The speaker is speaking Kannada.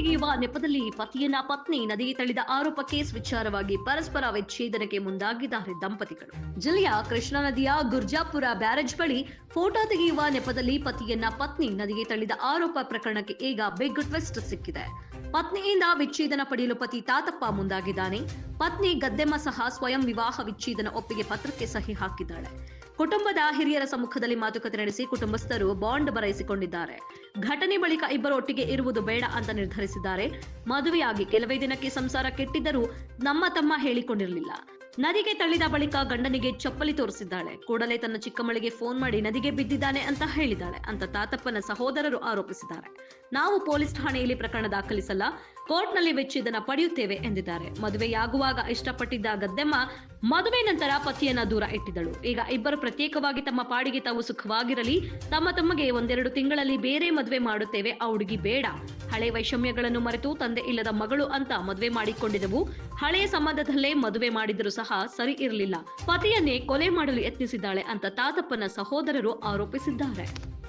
ತೆಗೆಯುವ ನೆಪದಲ್ಲಿ ಪತಿಯನ್ನ ಪತ್ನಿ ನದಿಗೆ ತಳ್ಳಿದ ಆರೋಪ ಕೇಸ್ ವಿಚಾರವಾಗಿ ಪರಸ್ಪರ ವಿಚ್ಛೇದನಕ್ಕೆ ಮುಂದಾಗಿದ್ದಾರೆ ದಂಪತಿಗಳು. ಜಿಲ್ಲೆಯ ಕೃಷ್ಣಾ ನದಿಯ ಗುರ್ಜಾಪುರ ಬ್ಯಾರೇಜ್ ಬಳಿ ಫೋಟೋ ತೆಗೆಯುವ ನೆಪದಲ್ಲಿ ಪತಿಯನ್ನ ಪತ್ನಿ ನದಿಗೆ ತಳ್ಳಿದ ಆರೋಪ ಪ್ರಕರಣಕ್ಕೆ ಈಗ ಬಿಗ್ ಟ್ವಿಸ್ಟ್ ಸಿಕ್ಕಿದೆ. ಪತ್ನಿಯಿಂದ ವಿಚ್ಛೇದನ ಪಡೆಯಲು ಪತಿ ತಾತಪ್ಪ ಮುಂದಾಗಿದ್ದಾನೆ. ಪತ್ನಿ ಗದ್ದೆಮ್ಮ ಸಹ ಸ್ವಯಂ ವಿವಾಹ ವಿಚ್ಛೇದನ ಒಪ್ಪಿಗೆ ಪತ್ರಕ್ಕೆ ಸಹಿ ಹಾಕಿದ್ದಾಳೆ. ಕುಟುಂಬದ ಹಿರಿಯರ ಸಮ್ಮುಖದಲ್ಲಿ ಮಾತುಕತೆ ನಡೆಸಿ ಕುಟುಂಬಸ್ಥರು ಬಾಂಡ್ ಬರೆಯಿಸಿಕೊಂಡಿದ್ದಾರೆ ಘಟನೆ ಬಳಿಕ ಇಬ್ಬರು ಒಟ್ಟಿಗೆ ಇರುವುದು ಬೇಡ ಅಂತ ನಿರ್ಧರಿಸಿದ್ದಾರೆ. ಮದುವೆಯಾಗಿ ಕೆಲವೇ ದಿನಕ್ಕೆ ಸಂಸಾರ ಕೆಟ್ಟಿದ್ದರೂ ನಮ್ಮ ತಮ್ಮ ಹೇಳಿಕೊಂಡಿರಲಿಲ್ಲ. ನದಿಗೆ ತಳ್ಳಿದ ಬಳಿಕ ಗಂಡನಿಗೆ ಚಪ್ಪಲಿ ತೋರಿಸಿದ್ದಾಳೆ. ಕೂಡಲೇ ತನ್ನ ಚಿಕ್ಕಮ್ಮಳಿಗೆ ಫೋನ್ ಮಾಡಿ ನದಿಗೆ ಬಿದ್ದಿದ್ದಾನೆ ಅಂತ ಹೇಳಿದ್ದಾಳೆ. ಅಂತ ತಾತಪ್ಪನ ಸಹೋದರರು ಆರೋಪಿಸಿದ್ದಾರೆ. ನಾವು ಪೊಲೀಸ್ ಠಾಣೆಯಲ್ಲಿ ಪ್ರಕರಣ ದಾಖಲಿಸಲ್ಲ, ಕೋರ್ಟ್ನಲ್ಲಿ ವಿಚ್ಛೇದನ ಪಡೆಯುತ್ತೇವೆ ಎಂದಿದ್ದಾರೆ. ಮದುವೆಯಾಗುವಾಗ ಇಷ್ಟಪಟ್ಟಿದ್ದ ಗದ್ದೆಮ್ಮ ಮದುವೆ ನಂತರ ಪತಿಯನ್ನ ದೂರ ಇಟ್ಟಿದ್ದಳು. ಈಗ ಇಬ್ಬರು ಪ್ರತ್ಯೇಕವಾಗಿ ತಮ್ಮ ಪಾಡಿಗೆ ತಾವು ಸುಖವಾಗಿರಲಿ, ತಮ್ಮ ತಮ್ಮಗೆ ಒಂದೆರಡು ತಿಂಗಳಲ್ಲಿ ಬೇರೆ ಮದುವೆ ಮಾಡುತ್ತೇವೆ. ಆ ಹುಡುಗಿ ಬೇಡ. ಹಳೆ ವೈಷಮ್ಯಗಳನ್ನು ಮರೆತು ತಂದೆ ಇಲ್ಲದ ಮಗಳು ಅಂತ ಮದುವೆ ಮಾಡಿಕೊಂಡಿದ್ದವು ಹಳೆಯ ಸಂಬಂಧದಲ್ಲೇ ಮದುವೆ ಮಾಡಿದರೂ ಸಹ ಸರಿ ಇರಲಿಲ್ಲ. ಪತಿಯನ್ನೇ ಕೊಲೆ ಮಾಡಲು ಯತ್ನಿಸಿದ್ದಾಳೆ ಅಂತ ತಾತಪ್ಪನ ಸಹೋದರರು ಆರೋಪಿಸಿದ್ದಾರೆ.